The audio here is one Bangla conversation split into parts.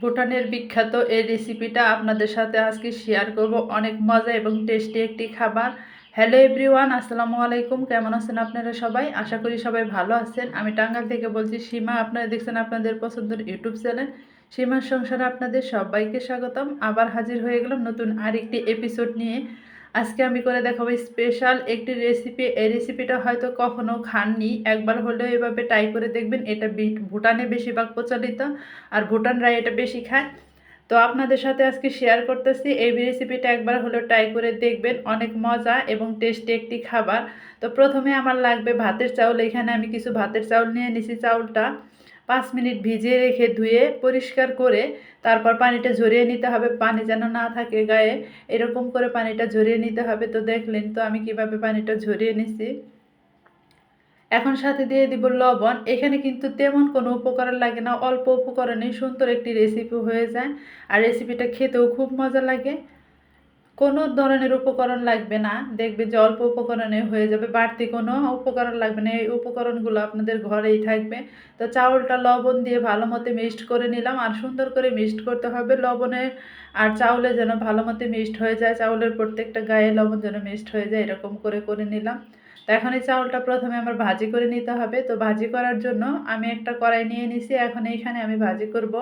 ভুটানের বিখ্যাত এই রেসিপিটা আপনাদের সাথে আজকে শেয়ার করব। অনেক মজা এবং টেস্টি একটি খাবার। হ্যালো এভরিওয়ান আসসালামু আলাইকুম। কেমন আছেন আপনারা সবাই? আশা করি সবাই ভালো আছেন। আমি টাঙ্গাল থেকে বলছি, সীমা, আপনারা দেখছেন আপনাদের পছন্দের ইউটিউব চ্যানেল সীমার সংসারে আপনাদের সবাইকে স্বাগতম। আবার হাজির হয়ে গেলাম নতুন আরেকটি এপিসোড নিয়ে। আজকে আমি করে দেখাবো স্পেশাল একটি রেসিপি এই রেসিপিটা হয়তো কখনো খাননি, একবার হলেও এভাবে ট্রাই করে দেখবেন, এটা ভুটানে বেশিরভাগ প্রচলিত আর ভুটানরা এটা বেশি খায়। তো আপনাদের সাথে আজকে শেয়ার করতেছি, এই রেসিপিটা একবার হলেও ট্রাই করে দেখবেন, অনেক মজা এবং টেস্টি একটি খাবার। তো প্রথমে আমার লাগবে ভাতের চাউল, এখানে আমি কিছু ভাতের চাউল নিয়ে নিছি চাউলটা। পাঁচ মিনিট ভিজিয়ে রেখে ধুয়ে পরিষ্কার করে তারপর পানিটা ঝরিয়ে নিতে হবে। পানি যেন না থাকে গায়ে, এরকম করে পানিটা ঝরিয়ে নিতে হবে। তো দেখলেন তো আমি কীভাবে পানিটা ঝরিয়ে নিছি। এখন সাথে দিয়ে দিব লবণ। এখানে কিন্তু তেমন কোনো উপকরণ লাগে না। অল্প উপকরণে সুন্দর একটি রেসিপি হয়ে যায়। আর রেসিপিটা খেতেও খুব মজা লাগে। কোনো ধরনের উপকরণ লাগবে না। দেখবে যে অল্প উপকরণে হয়ে যাবে, বাড়তি কোনো উপকরণ লাগবে না। এই উপকরণগুলো আপনাদের ঘরেই থাকবে। তো চাউলটা লবণ দিয়ে ভালো মতো মিক্সড করে নিলাম আর সুন্দর করে মিক্সড করতে হবে। লবণে আর চাউলে যেন ভালো মতো মিক্সড হয়ে যায়, চাউলের প্রত্যেকটা গায়ে লবণ যেন মিক্সড হয়ে যায়, এরকম করে করে নিলাম। তো এখন এই চাউলটা প্রথমে আমার ভাজি করে নিতে হবে। তো ভাজি করার জন্য আমি একটা কড়াই নিয়ে নিছি। এখন এইখানে আমি ভাজি করব।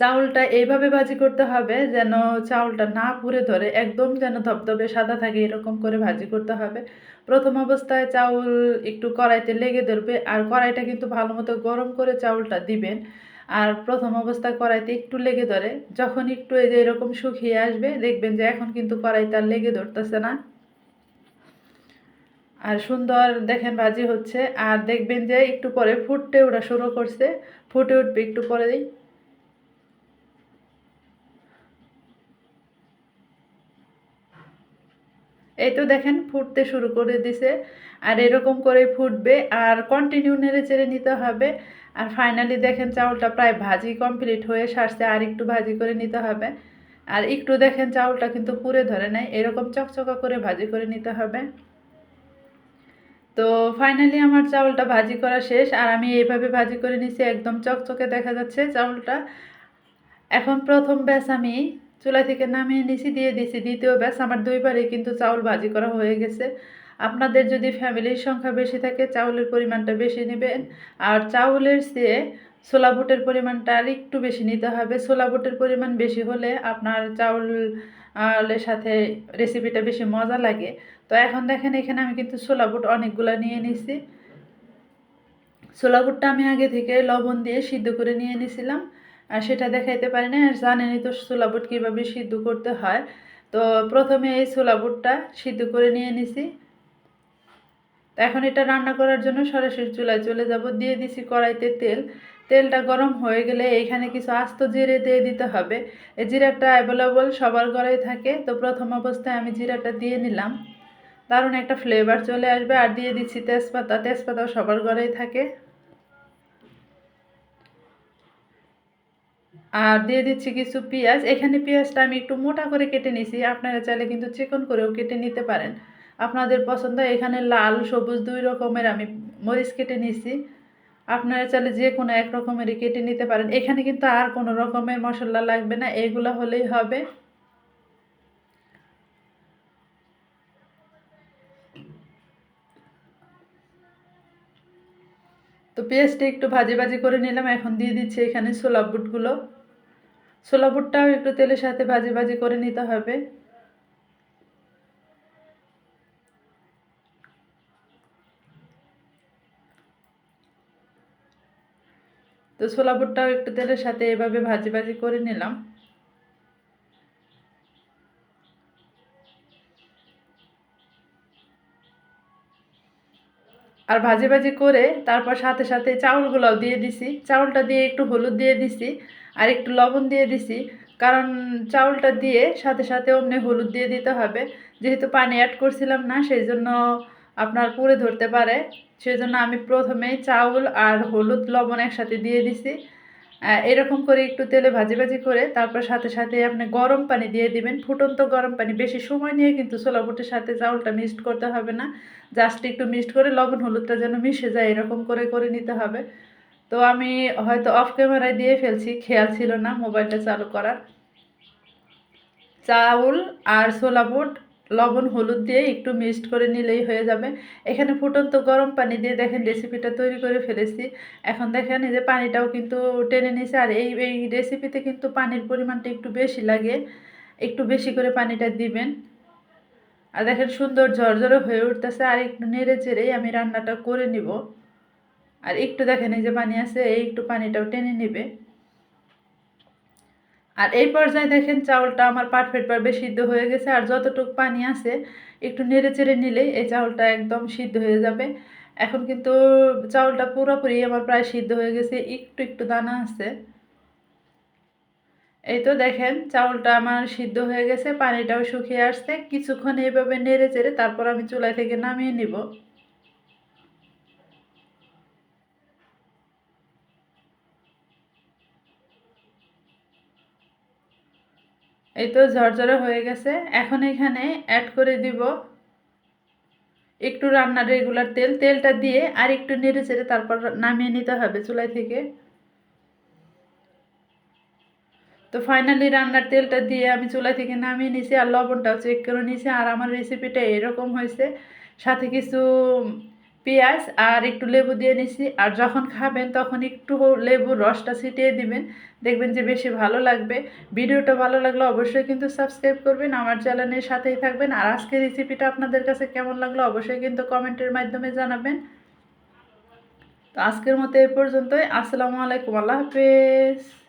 চাউলটা এইভাবে ভাজি করতে হবে যেন চাউলটা না পুড়ে ধরে, একদম যেন ধবধবে সাদা থাকে এরকম করে ভাজি করতে হবে। প্রথম অবস্থায় চাউল একটু কড়াইতে লেগে ধরবে আর কড়াইটা কিন্তু ভালো মতো গরম করে চাউলটা দিবেন। আর প্রথম অবস্থায় কড়াইতে একটু লেগে ধরে, যখন একটু এই যে এরকম শুকিয়ে আসবে দেখবেন যে এখন কিন্তু কড়াইতে আর লেগে ধরতেছে না। আর সুন্দর দেখেন ভাজি হচ্ছে। আর দেখবেন যে একটু পরে ফুটতে ওটা শুরু করছে। ফুটে উঠবে একটু পরে। এই তো দেখেন ফুটতে শুরু করে দিছে। আর এরকম করে ফুটবে। আর কন্টিনিউ নেড়ে চেড়ে নিতে হবে। আর ফাইনালি দেখেন চাউলটা প্রায় ভাজি কমপ্লিট হয়ে সারছে। আর একটু ভাজি করে নিতে হবে। আর একটু দেখেন চাউলটা কিন্তু পুড়ে ধরে নাই। এরকম চকচকা করে ভাজি করে নিতে হবে। তো ফাইনালি আমার চাউলটা ভাজি করা শেষ। আর আমি এইভাবে ভাজি করে নিছি। একদম চকচকে দেখা যাচ্ছে চাউলটা। এখন প্রথম ব্যাস আমি চুলা থেকে নামিয়ে নিছি দিয়ে দিছি দ্বিতীয় ব্যাস আমার দুইবারে কিন্তু চাউল ভাজি করা হয়ে গেছে। আপনাদের যদি ফ্যামিলির সংখ্যা বেশি থাকে, চাউলের পরিমাণটা বেশি নেবেন। আর চাউলের চেয়ে ছোলা বুটের পরিমাণটা আর একটু বেশি নিতে হবে। ছোলা বুটের পরিমাণ বেশি হলে আপনার চাউলের সাথে রেসিপিটা বেশি মজা লাগে। তো এখন দেখেন, এখানে আমি কিন্তু ছোলা বুট অনেকগুলো নিয়ে নিছি। ছোলা বুটটা আমি আগে থেকে লবণ দিয়ে সিদ্ধ করে নিয়ে নিছিলাম। আর সেটা দেখাইতে পারি না আর জানেনই তো ছোলা বুট কীভাবে সিদ্ধ করতে হয়। তো প্রথমে এই ছোলা বুটটা সিদ্ধ করে নিয়ে নিছি। এখন এটা রান্না করার জন্য সরাসরি চুলায় চলে যাব। দিয়ে দিছি কড়াইতে তেল। তেলটা গরম হয়ে গেলে এইখানে কিছু আস্ত জিরে দিয়ে দিতে হবে। এই জিরাটা অ্যাভেলেবল সবার ঘরেই থাকে। তো প্রথম অবস্থায় আমি জিরাটা দিয়ে নিলাম। দারুণ একটা ফ্লেভার চলে আসবে। আর দিয়ে দিচ্ছি তেজপাতা। তেজপাতাও সবার ঘরেই থাকে। আর দিয়ে দিচ্ছি কিছু পেঁয়াজ। এখানে পেঁয়াজটা আমি একটু মোটা করে কেটে নিছি আপনারা চাইলে কিন্তু চিকন করেও কেটে নিতে পারেন। আপনাদের পছন্দ, এখানে লাল, সবুজ দুই রকমের আমি মরিচ কেটে নিছি আপনারা চাইলে যে কোনো এক রকমেরই কেটে নিতে পারেন। এখানে কিন্তু আর কোনো রকমের মশলা লাগবে না। এগুলো হলেই হবে। তো পেঁয়াজটা একটু ভাজি ভাজি করে নিলাম। এখন দিয়ে দিচ্ছি এখানে ছোলা বুটগুলো। ছোলা বুটটাও একটু তেলের সাথে ভাজি ভাজি করে নিতে হবে। তো ছোলা বুটটাও একটু তেলের সাথে এভাবে ভাজি ভাজি করে নিলাম। আর ভাজি ভাজি করে তারপর সাথে সাথে চাউলগুলোও দিয়ে দিছি। চাউলটা দিয়ে একটু হলুদ দিয়ে দিছি। আর একটু লবণ দিয়ে দিছি। কারণ চাউলটা দিয়ে সাথে সাথে অমনি হলুদ দিয়ে দিতে হবে। যেহেতু পানি অ্যাড করছিলাম না সেই জন্য আপনার পুড়ে ধরতে পারে। সেই জন্য আমি প্রথমেই চাউল আর হলুদ, লবণ একসাথে দিয়ে দিছি। এরকম করে একটু তেলে ভাজি ভাজি করে তারপর সাথে সাথে আপনি গরম পানি দিয়ে দিবেন। ফুটন্ত গরম পানি বেশি সময় নিয়ে কিন্তু ছোলা বুটের সাথে চাউলটা মিক্সড করতে হবে না। জাস্ট একটু মিক্সড করে লবণ, হলুদটা যেন মিশে যায়, এরকম করে করে নিতে হবে। তো আমি হয়তো অফ ক্যামেরায় দিয়ে ফেলছি, খেয়াল ছিল না মোবাইলটা চালু করার। চাউল আর ছোলা বুট, লবণ, হলুদ দিয়ে একটু মিক্সড করে নিলেই হয়ে যাবে। এখানে ফুটন্ত গরম পানি দিয়ে দেখেন রেসিপিটা তৈরি করে ফেলেছি। এখন দেখেন এই যে পানিটাও কিন্তু টেনে নিছে আর এই এই রেসিপিতে কিন্তু পানির পরিমাণটা একটু বেশি লাগে। একটু বেশি করে পানিটা দিবেন। আর দেখেন সুন্দর ঝরঝরে হয়ে উঠতেছে, আর একটু নেড়ে চেড়েই আমি রান্নাটা করে নিব। আর একটু দেখেন এই যে পানি আছে, এই একটু পানিটাও টেনে নিবে। আর এই পর্যায়ে দেখেন চাউলটা আমার পারফেক্টভাবে সিদ্ধ হয়ে গেছে, আর যতটুকু পানি আছে একটু নেড়ে চেড়ে নিলেই এই চাউলটা একদম সিদ্ধ হয়ে যাবে। এখন কিন্তু চাউলটা পুরোপুরি আমার প্রায় সিদ্ধ হয়ে গেছে, একটু একটু দানা আছে। এই তো দেখেন চাউলটা আমার সিদ্ধ হয়ে গেছে, পানিটাও শুকিয়ে আসছে, কিছুক্ষণ এইভাবে নেড়ে চেড়ে তারপর আমি চুলা থেকে নামিয়ে নিব। এই তো ঝরঝরে হয়ে গেছে। এখন এখানে অ্যাড করে দিব একটু রান্নার রেগুলার তেল। তেলটা দিয়ে আর একটু নেড়ে চেড়ে তারপর নামিয়ে নিতে হবে চুলাই থেকে। তো ফাইনালি রান্নার তেলটা দিয়ে আমি চুলা থেকে নামিয়ে নিছি আর লবণটাও চেক করে নিয়েছি আর আমার রেসিপিটা এরকম হয়েছে। সাথে কিছু পেঁয়াজ আর একটু লেবু দিয়ে নিছি। আর যখন খাবেন তখন একটু লেবুর রসটা ছিটিয়ে দিবেন। দেখবেন যে বেশি ভালো লাগবে। ভিডিওটা ভালো লাগলে অবশ্যই কিন্তু সাবস্ক্রাইব করবেন। আমার চ্যানেলের সাথেই থাকবেন। আর আজকের রেসিপিটা আপনাদের কাছে কেমন লাগল অবশ্যই কিন্তু কমেন্টের মাধ্যমে জানাবেন। তো আজকের মতো এ পর্যন্তই। আসসালামু আলাইকুম। আল্লাহ হাফেজ।